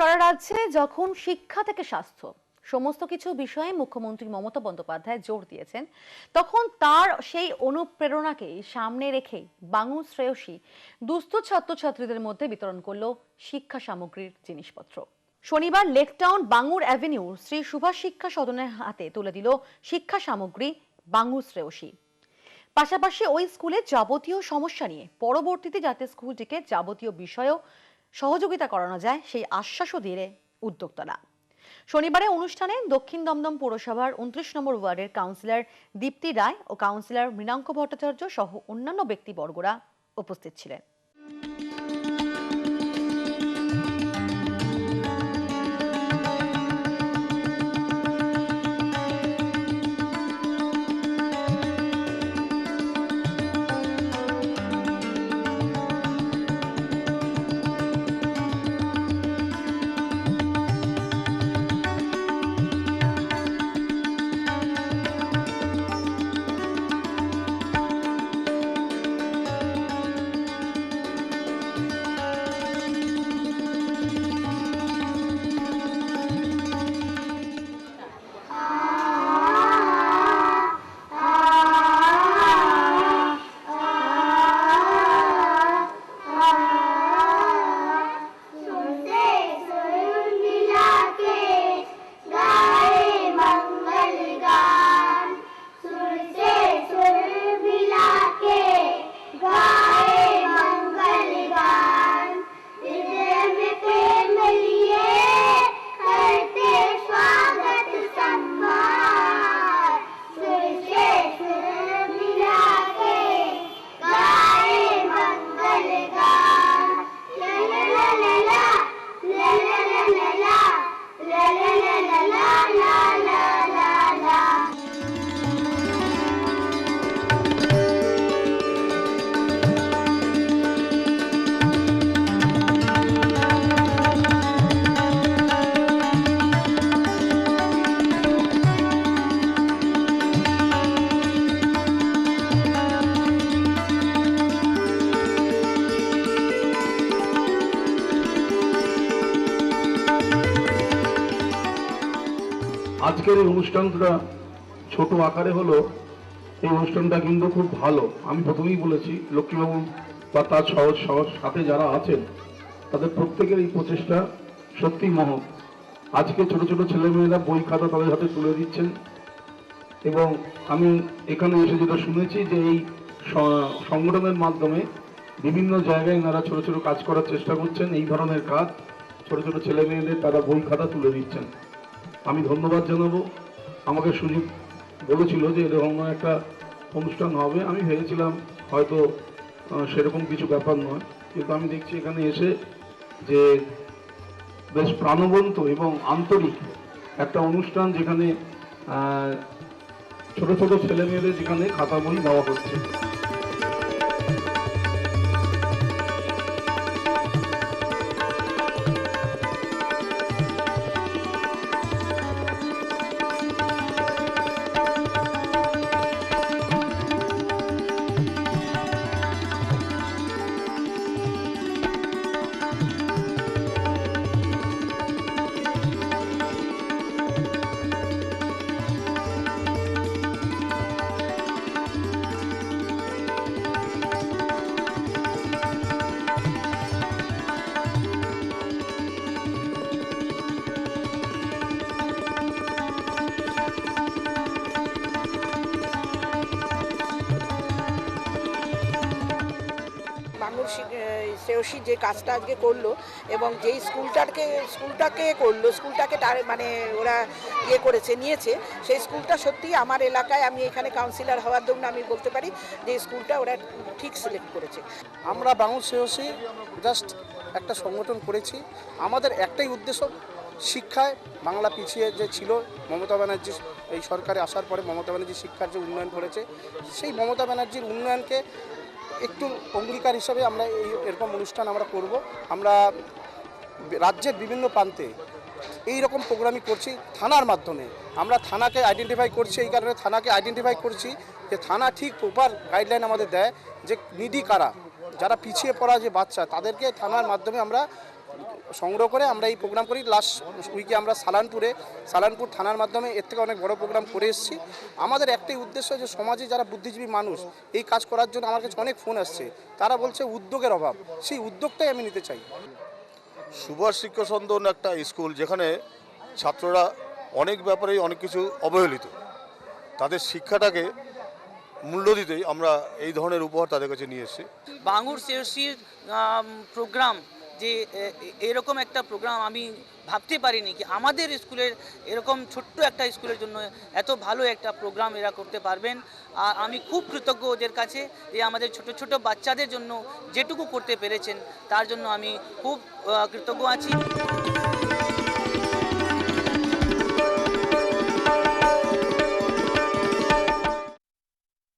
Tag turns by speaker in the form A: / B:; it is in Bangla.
A: সারা রাজ্যে যখন শিক্ষা থেকে স্বাস্থ্য, সমস্ত কিছু বিষয়ে মুখ্যমন্ত্রী মমতা বন্দ্যোপাধ্যায় জোর দিয়েছেন, তখন তার সেই অনুপ্রেরণাকে সামনে রেখে বাঙু শ্রেয়সী দুস্থ ছাত্রছাত্রীদের মধ্যে বিতরণ করল শিক্ষা সামগ্রীর জিনিসপত্র। শনিবার Lake Town Bangur avenue Shri Subhash Shiksha সদনের হাতে তুলে দিল শিক্ষা সামগ্রী বাঙু শ্রেয়সী। পাশাপাশি ওই স্কুলে যাবতীয় সমস্যা নিয়ে পরবর্তীতে যাতে স্কুলটিকে যাবতীয় বিষয়েও সহযোগিতা করানো যায় সেই আশ্বাসও দিয়ে উদ্যোক্তারা। শনিবারে অনুষ্ঠানে দক্ষিণ দমদম পৌরসভার উনত্রিশ নম্বর ওয়ার্ডের কাউন্সিলর দীপ্তি রায় ও কাউন্সিলর মৃণাঙ্ক ভট্টাচার্য সহ অন্যান্য ব্যক্তিবর্গরা উপস্থিত ছিলেন।
B: আজকের এই অনুষ্ঠানটা ছোট আকারে হলো, এই অনুষ্ঠানটা কিন্তু খুব ভালো। আমি প্রথমেই বলেছি, লক্ষ্মীবাবু বা তার সহজ সহজ সাথে যারা আছেন, তাদের প্রত্যেকের এই প্রচেষ্টা সত্যি মহৎ। আজকে ছোট ছোট ছেলেমেয়েরা বই খাতা তাদের হাতে তুলে দিচ্ছেন এবং আমি এখানে এসে যেটা শুনেছি যে এই সংগঠনের মাধ্যমে বিভিন্ন জায়গায় এনারা ছোট ছোট কাজ করার চেষ্টা করছেন। এই ধরনের কাজ ছোট ছোট ছেলে মেয়েদের তারা বই খাতা তুলে দিচ্ছেন। আমি ধন্যবাদ জানাব। আমাকে সুযোগ বলেছিল যে এরকম একটা অনুষ্ঠান হবে। আমি ভেবেছিলাম হয়তো সেরকম কিছু ব্যাপার নয়। কিন্তু আমি দেখছি এখানে এসে যে বেশ প্রাণবন্ত এবং আন্তরিক একটা অনুষ্ঠান যেখানে ছোট ছোট ছেলে মেয়েদের যেখানে খাতা বই দেওয়া হচ্ছে।
C: বাঙুর শ্রেয়সী যে কাজটা আজকে করল এবং যেই স্কুলটাকে স্কুলটাকে করল, স্কুলটাকে টার- মানে ওরা ইয়ে করেছে, নিয়েছে, সেই স্কুলটা সত্যি আমার এলাকায় আমি এখানে কাউন্সিলর হওয়ার জন্য আমি বলতে পারি যে স্কুলটা ওরা ঠিক সিলেক্ট করেছে।
D: আমরা বাঙুর শ্রেয়সী জাস্ট একটা সংগঠন করেছি। আমাদের একটাই উদ্দেশ্য শিক্ষায় বাংলা পিছিয়ে যে ছিল, মমতা ব্যানার্জি এই সরকারে আসার পরে মমতা ব্যানার্জি শিক্ষার যে উন্নয়ন করেছে সেই মমতা ব্যানার্জির উন্নয়নকে একটু অঙ্গীকার হিসাবে আমরা এই এরকম অনুষ্ঠান আমরা করব। আমরা রাজ্যের বিভিন্ন প্রান্তে এই রকম প্রোগ্রামই করছি থানার মাধ্যমে। আমরা থানাকে আইডেন্টিফাই করছি, এই কারণে থানাকে আইডেন্টিফাই করছি যে থানা ঠিক প্রপার গাইডলাইন আমাদের দেয় যে নিডি কারা, যারা পিছিয়ে পড়া যে বাচ্চা, তাদেরকে থানার মাধ্যমে আমরা সংগ্রহ করে আমরা এই প্রোগ্রাম করি। লাস্ট উইকে আমরা সালানপুরে সালানপুর থানার মাধ্যমে এর থেকে অনেক বড় প্রোগ্রাম করে এসেছি। আমাদের একটাই উদ্দেশ্য যে সমাজে যারা বুদ্ধিজীবী মানুষ এই কাজ করার জন্য আমার কাছে অনেক ফোন আসছে। তারা বলছে উদ্যোগের অভাব। সেই উদ্যোগটাই আমি নিতে চাই।
E: সুভাষ শিক্ষা সন্ধান একটা স্কুল যেখানে ছাত্ররা অনেক ব্যাপারেই অনেক কিছু অবহেলিত। তাদের শিক্ষাটাকে মূল্য দিতেই আমরা এই ধরনের উপহার তাদের কাছে নিয়ে এসেছি।
F: বাঙুর সেওসির প্রোগ্রাম যে এরকম একটা প্রোগ্রাম আমি ভাবতে পারিনি কি আমাদের স্কুলের এরকম ছোট্ট একটা স্কুলের জন্য এত ভালো একটা প্রোগ্রাম এরা করতে পারবেন। আর আমি খুব কৃতজ্ঞ ওদের কাছে যে আমাদের ছোট ছোট বাচ্চাদের জন্য যেটুকু করতে পেরেছেন, তার জন্য আমি খুব কৃতজ্ঞ আছি।